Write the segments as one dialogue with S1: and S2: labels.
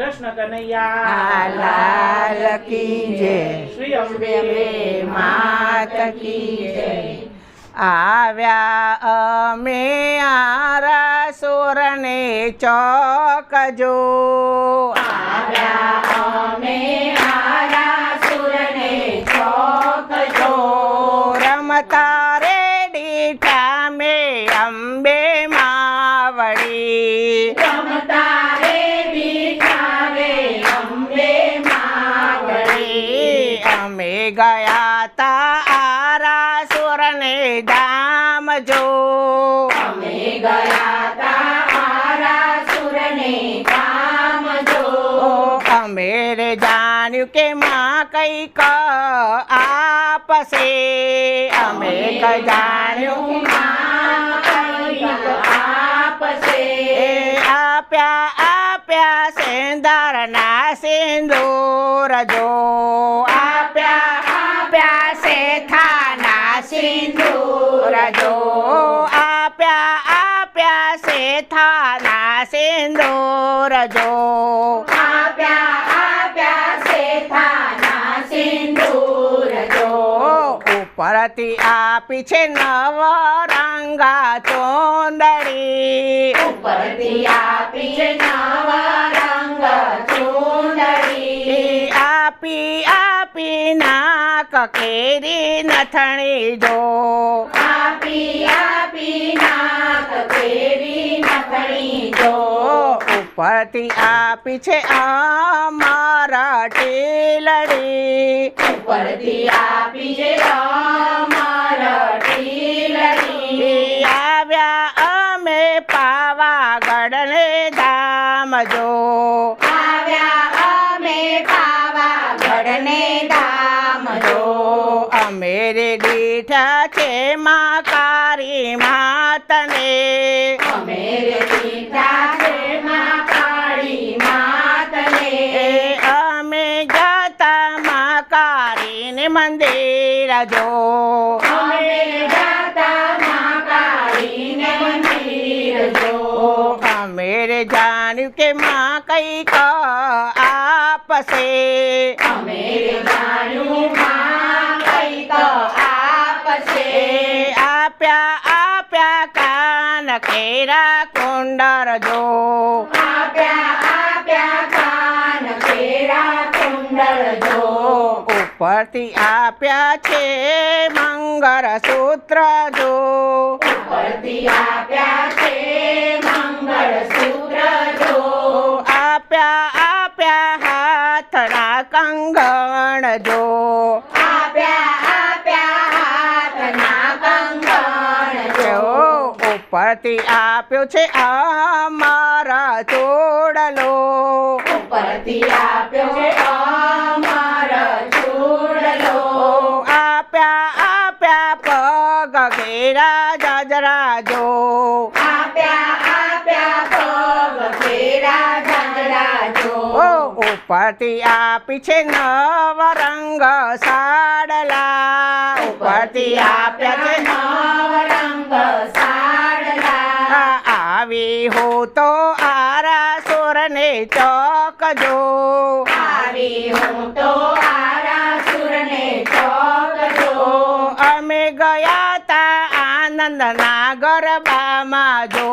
S1: કૃષ્ણ કનૈયા.
S2: લાલ કી જય.
S1: શ્રી અંબે
S2: માત કી જય. આવ્યા અમે આરા સુરને ચોકજો રમતા અમે ગયા તા આરા સુરને ધામ જો ઓ અમે રે જાણ્યું કે માં કંઈક આપશે. અમે ક જાણ્યું આપ્યા આપ્યા આપ્યા સેંદરના સિંદૂર જો શેઠાના સિંદૂર જો. આપ્યા આપ્યા શેઠાના સિંદૂર જો. ઉપરથી આપી છે નવ રંગા ચોંદડી.
S3: ઉપરથી આપી છે નવરંગા રંગ ચૂંદડી
S2: નાક નથણી જો.
S3: આપી આપી નાક કેરી નથણી જો.
S2: ઉપરથી આપી છે અમારા ટીલડી.
S3: ઉપરથી આપી છે અમારા ટીલડી.
S2: દીઠા છે મા કારી માતને.
S3: અમે જાતા મા છે માં કાળી માતને
S2: અમે જતા માં કારીને મંદિર જો.
S3: અમે જાતા માં મંદિર જો.
S2: અમે જાણ્યું કે માં ક આપશે.
S3: અમે જાણ્યું માં કઈ
S2: એ આપ્યા આપ્યા કાન કેરા કુંડર જો.
S3: આપ્યા આપ્યા કાન કેરા કુંડળ જો.
S2: ઉપરથી આપ્યા છે મંગળ સૂત્ર જો.
S3: ઉપરથી આપ્યા
S2: ઉપરથી આપ્યો છે અમારા ચોડલો.
S3: પતિ આપ્યો છે અમાર ચૂડલો.
S2: આપ્યા આપ્યા પગ ઘેરા જાજરા ઉપરથી આપી છે નવ રંગ સાડલા. ઉપરથી આપ્યા છે
S3: નવ રંગ સાડલા
S2: આવી હો તો આરા સુરને ચોક જો
S3: આવી હો તો આરા સુરને ચોક જો
S2: અમે ગયા તા આનંદના ગરબામાં જો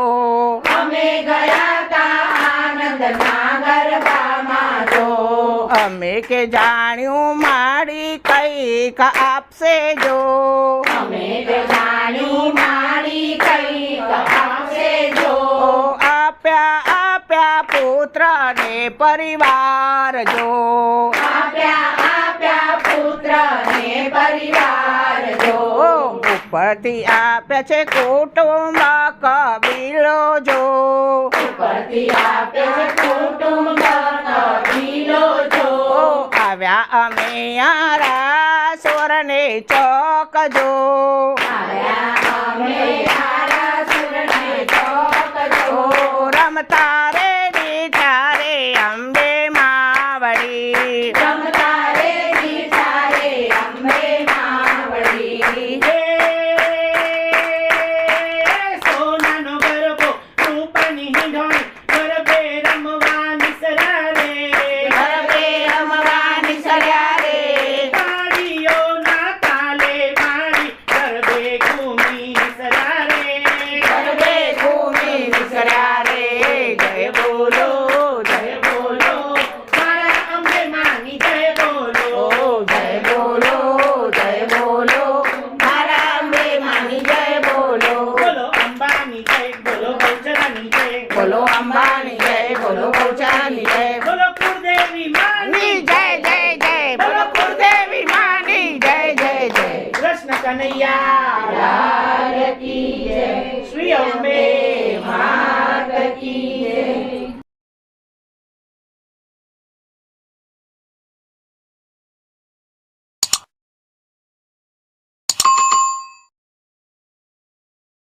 S3: અમે ગયા તા આનંદના ગરબામાં જો
S2: અમે કે જાણ્યું મારી કંઈક આપશે જો.
S3: અમે કે જાણ્યું મારી કંઈક આપશે જો.
S2: આપ્યા આપ્યા પુત્ર ને પરિવાર જો.
S3: આપ્યા આપ્યા પુત્ર ને પરિવાર જો.
S2: ઉપરથી આપ્યા છે કુટુંબ કબીલો જો.
S3: ઉપરથી આપ્યા છે કુટુંબ
S2: આવ્યા અમે યારા
S3: સુરને ચોક જો
S2: રમતા
S1: કનૈયા. શ્રી અંબે
S3: માત કી